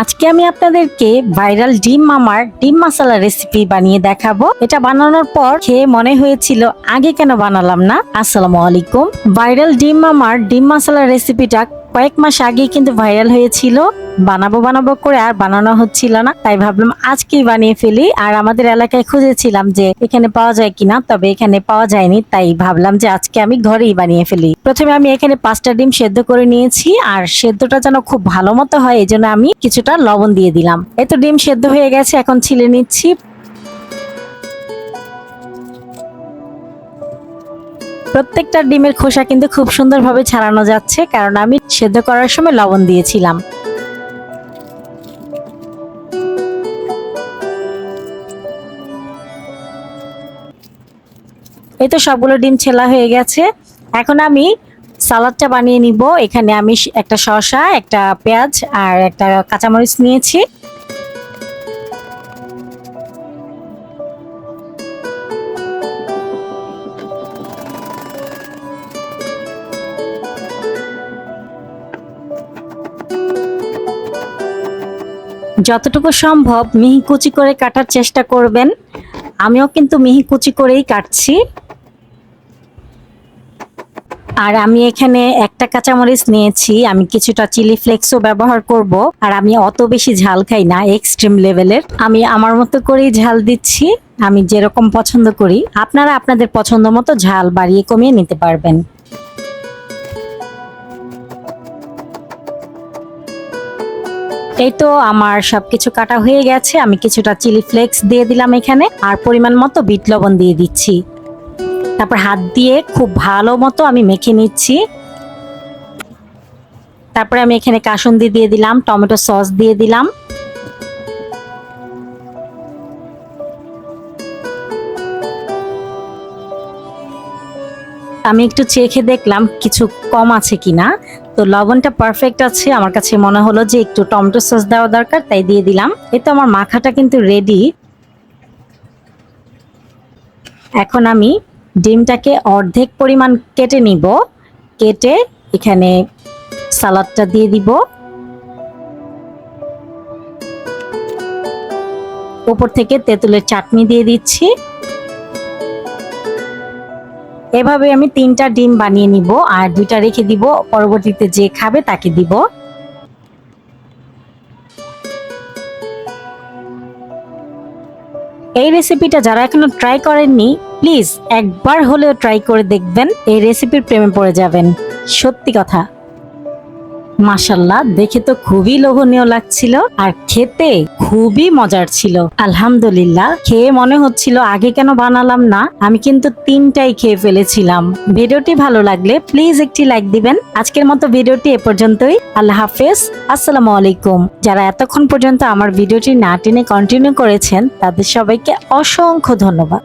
আজকে আমি আপনাদেরকে ভাইরাল ডিম মামার ডিম মশলা রেসিপি বানিয়ে দেখাবো। এটা বানানোর পর খেয়ে মনে হয়েছিল, আগে কেন বানালাম না? আসসালামু আলাইকুম। ভাইরাল ডিম মামার ডিম মশলা রেসিপিটা কয়েক মাস আগে কিন্তু ভাইরাল হয়েছিল। বানাবো বানাবো করে আর বানানো হচ্ছিল না, তাই ভাবলাম আজকেই বানিয়ে ফেলি। আর আমাদের এলাকায় খুঁজেছিলাম যে এখানে পাওয়া যায় কিনা, তবে এখানে পাওয়া যায়নি, তাই ভাবলাম যে আজকে আমি ঘরেই বানিয়ে ফেলি। প্রথমে আমি এখানে পাঁচটা ডিম সেদ্ধ করে নিয়েছি, আর সেদ্ধটা যেন খুব ভালো মতো হয়, এই জন্য আমি কিছুটা লবণ দিয়ে দিলাম। এত ডিম সেদ্ধ হয়ে গেছে, এখন ছিলে নিচ্ছি। প্রত্যেকটা ডিমের খোসা কিন্তু খুব সুন্দরভাবে ছাড়ানো যাচ্ছে, কারণ আমি সেদ্ধ করার সময় লবণ দিয়েছিলাম। এই তো সবগুলো ডিম ছেলা হয়ে গেছে। এখন আমি সালাদটা বানিয়ে নিব। এখানে আমি একটা শসা, একটা পেঁয়াজ আর একটা কাঁচামরিচ নিয়েছি। যতটুকু সম্ভব মিহি কুচি করে কাটার চেষ্টা করবেন। আমিও কিন্তু মিহি কুচি করেই কাটছি। আর আমি এখানে একটা কাঁচামরিচ নিয়েছি। আমি কিছুটা চিলি ফ্লেক্সও ব্যবহার করব। আর আমি অত বেশি ঝাল খাই না এক্সট্রিম লেভেলের আমি আমার মতো করেই ঝাল দিচ্ছি। আমি যেরকম পছন্দ করি। আপনারা আপনাদের পছন্দ মতো ঝাল বাড়িয়ে কমিয়ে নিতে পারবেন। এই তো আমার সবকিছু কাটা হয়ে গেছে। আমি কিছুটা চিলি ফ্লেক্স দিয়ে দিলাম এখানে। আর পরিমাণ মতো বিট লবণ দিয়ে দিচ্ছি। তারপর হাত দিয়ে খুব ভালো মতো আমি মেখে নিচ্ছি। তারপরে আমি এখানে কাসুন্দি দিয়ে দিলাম, টমেটো সস দিয়ে দিলাম। আমি একটু চেখে দেখলাম কিছু কম আছে কিনা। তো লবণটা পারফেক্ট আছে, আমার কাছে মনে হলো যে একটু টমেটো সস দেওয়া দরকার, তাই দিয়ে দিলাম। এই তো আমার মাখাটা কিন্তু রেডি এখন আমি ডিমটাকে অর্ধেক পরিমাণ কেটে নিব। কেটে এখানে সালাদটা দিয়ে দিব। উপর থেকে তেঁতুলের চাটনি দিয়ে দিচ্ছি। এভাবে আমি তিনটা ডিম বানিয়ে নিব আর দুইটা রেখে দিব। পরবর্তীতে যে খাবে তাকে দিব। এই রেসিপিটা যারা এখনও ট্রাই করেননি প্লিজ একবার হলেও ট্রাই করে দেখবেন, এই রেসিপির প্রেমে পড়ে যাবেন। সত্যি কথা। মাশাল্লাহ, দেখে তো খুবই লোভনীয় লাগছিল আর খেতে খুবই মজার ছিল। আলহামদুলিল্লাহ, খেয়ে মনে হচ্ছিল আগে কেন বানালাম না, আমি কিন্তু তিনটাই খেয়ে ফেলেছিলাম। ভিডিওটি ভালো লাগলে প্লিজ একটি লাইক দিবেন। আজকের মতো ভিডিওটি এ পর্যন্তই। আল্লাহ হাফেজ, আসসালামু আলাইকুম। যারা এতক্ষণ পর্যন্ত আমার ভিডিওটি না টেনে কন্টিনিউ করেছেন, তাদের সবাইকে অসংখ্য ধন্যবাদ।